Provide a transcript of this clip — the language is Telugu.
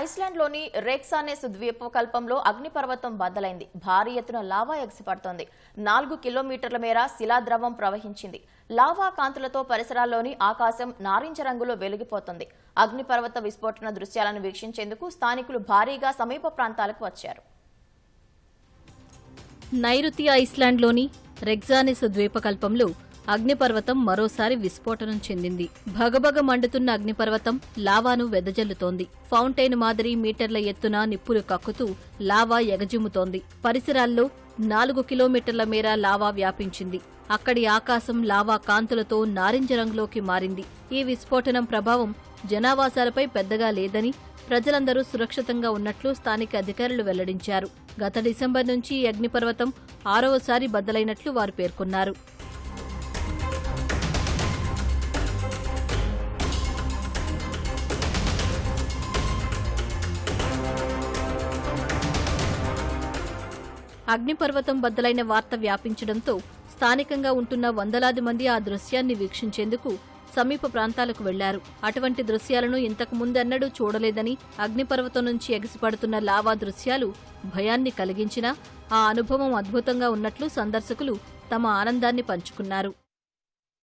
ఐస్లాండ్లోని రేక్సానేస్ ద్వీపకల్పంలో అగ్నిపర్వతం బద్దలైంది. భారీ ఎత్తున లావా ఎగసిపడుతోంది. నాలుగు కిలోమీటర్ల మేర శిలాద్రవం ప్రవహించింది. లావా కాంతులతో పరిసరాల్లోని ఆకాశం నారింజ రంగులో వెలిగిపోతుంది. అగ్నిపర్వత విస్ఫోటన దృశ్యాలను వీక్షించేందుకు స్థానికులు భారీగా సమీప ప్రాంతాలకు వచ్చారు. నైరుతి ఐస్లాండ్లోని రెగ్జానిస్ ద్వీపకల్పంలో అగ్నిపర్వతం మరోసారి విస్ఫోటనం చెందింది. భగభగ మండుతున్న అగ్నిపర్వతం లావాను వెదజల్లుతోంది. ఫౌంటైన్ మాదిరి మీటర్ల ఎత్తున నిప్పులు కక్కుతూ లావా ఎగజిమ్ముతోంది. పరిసరాల్లో నాలుగు కిలోమీటర్ల మేర లావా వ్యాపించింది. అక్కడి ఆకాశం లావా కాంతులతో నారింజ రంగులోకి మారింది. ఈ విస్ఫోటనం ప్రభావం జనావాసాలపై పెద్దగా లేదని ప్రజలందరూ సురక్షితంగా ఉన్నట్లు స్థానిక అధికారులు వెల్లడించారు. గత డిసెంబర్ నుంచి అగ్నిపర్వతం ఆరవసారి బద్దలైనట్లు వారు పేర్కొన్నారు. అగ్నిపర్వతం బద్దలైన వార్త వ్యాపించడంతో స్థానికంగా ఉంటున్న వందలాది మంది ఆ దృశ్యాన్ని వీక్షించేందుకు సమీప ప్రాంతాలకు వెళ్ళారు. అటువంటి దృశ్యాలను ఇంతకు ముందెన్నడూ చూడలేదని అగ్నిపర్వతం నుంచి ఎగిసిపడుతున్న లావా దృశ్యాలు భయాన్ని కలిగించినా ఆ అనుభవం అద్భుతంగా ఉన్నట్లు సందర్శకులు తమ ఆనందాన్ని పంచుకున్నారు.